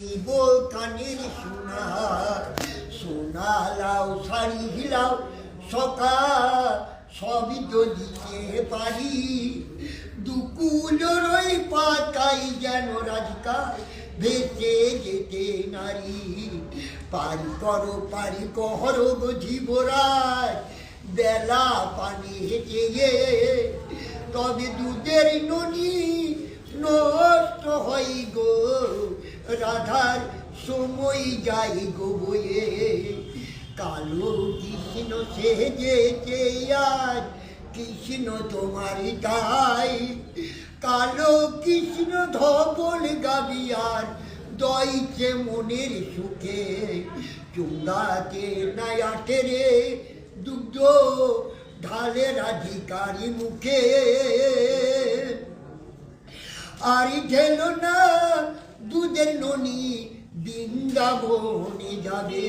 দিব কানের সোনা সোনা লাও শাড়ি হিলাও সকা সবই দিতে পারি। দুকুলোর ওই পাতাই যেন রাজকা ভেসে যেতে নারী। পারি করো, পারি কহর গো জীবরাজ বেলা পানি হেঁটে তবে দুধের ননি নষ্ট হই গো রাধার সময় যাই গো বয়ে কালো কৃষ্ণ সেজেছে আজ কৃষ্ণ তোমার তাই কালো কৃষ্ণ ধবল গাবি আর দইছে মনের সুখে। চুঙ্গাতে নায়াটে রে দুগ্ধ ঢালে রাধিকারী মুখে। আর ঢেল না দুধের ননি বৃন্দাবনে যাবে।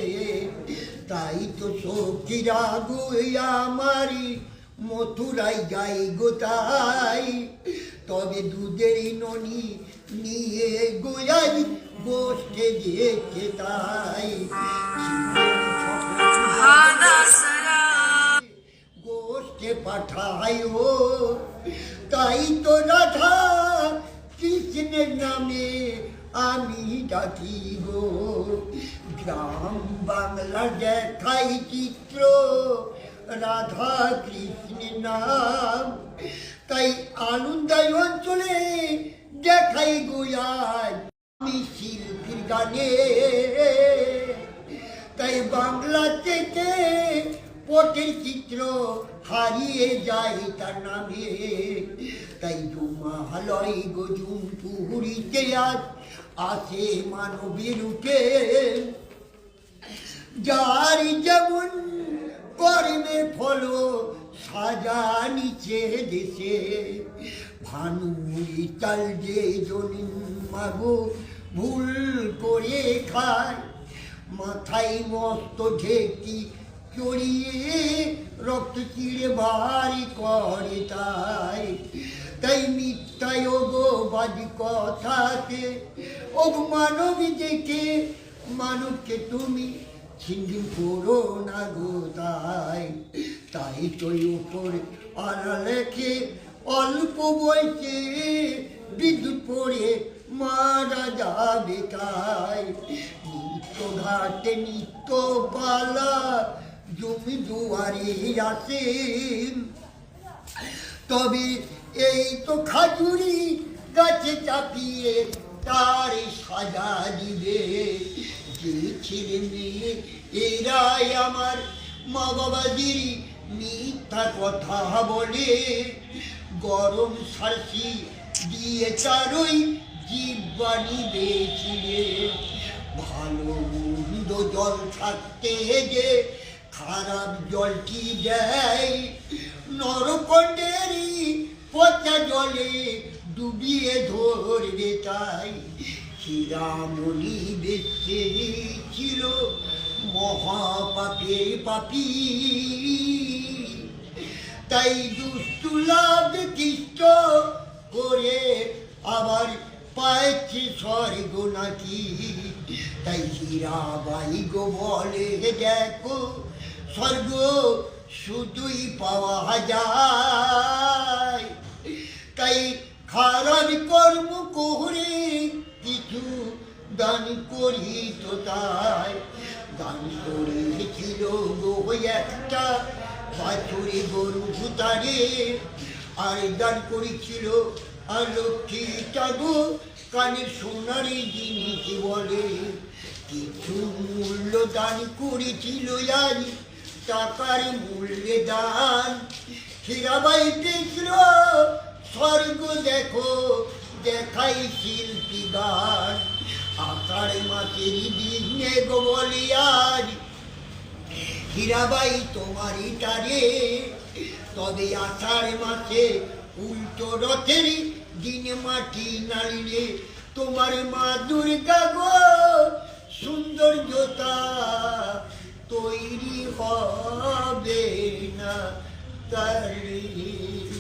তাই তো সখীরা গুই আমারি মথুরাই যাই গোতাই তবে দুধের ননি নিয়ে গোয়াই গোষ্ঠে যেতে তাই। গোষ্ঠে পাঠায় ও তাই তো রাধা কৃষ্ণের নামে আমি ডাকি গো। গ্রাম বাংলা দেখাই চিত্র, রাধা কৃষ্ণের নাম। তাই আনন্দাই অঞ্চলে দেখাই গোয়াই আমি শিল্পীর গানে। তাই বাংলা থেকে পটের চিত্র হারিয়ে যায় তার নামে। তাই জুমালয় গজুম পুহুরিতে আজ আসে মানবীর উঠে যার যেমন কর্মের ফল সাজা নিচে দেশে ভানুরি চাল যে জনিন মাগো ভুল করে খায়, মাথায় মস্ত ঢেকি চড়িয়ে রক্ত চিড়ে বাড়ি করে তাই তাই মিথ্যায় গো বাজি কথাতে। ও মানবী দেখে মানবকে তুমি সিন্ধি করো না গো তাই। তাই তো উপরে আনা লেখে অল্প বয়সে বিদ্যুৎ পড়ে মারা যাবে তাই। নিত্য ঘাটে, নিত্য পালা জমি দুয়ারে আসেন তবে এই তো খাজুরি গাছে চাপিয়ে তার সাজা দিবে এরাই আমার মা বাবাদের মিথ্যা কথা বলে। গরম সারসি দিয়ে চারই জীবাণী বেছিলে ভালো মন্দ জল থাকতে যে খারাপ জলটি দেয়? নরকণ্ডেরই পচা জলে ডুবিয়ে ধরবে তাই শ্রীরামণি বেশে ছিল মহাপাপের পাপী। তাই দুষ্টুলাভ কৃষ্ট করে আবার পাইছে স্বর্গ নাকি। তাই হীরাবাই গো বলে, দেখো, স্বর্গ শুধুই পাওয়া যায় তাই খারাপ কর্ম করে, কিছু দান করি তো তাই। দান করেছিল গো একটা বাছুরি গরু ভুতারে, আর দান করেছিল আর লক্ষ্মী গো কানে সোনারি জিনিস বলে। কিছু মূল্য দান করেছিল আজ, টাকার মূল্যে দান। হীরাবাই দেখল, স্বর্গ দেখো দেখাই শিল্পী গান আষাঢ় মাসের দিনে গো বলি আজ হীরাবাই তোমারই তারে তবে আষাঢ় মাসে উল্টো রথের দিনে মাটি নাড়িলে তোমার মা দুর্গা গো, সৌন্দর্যতা তৈরি হবে না তারি।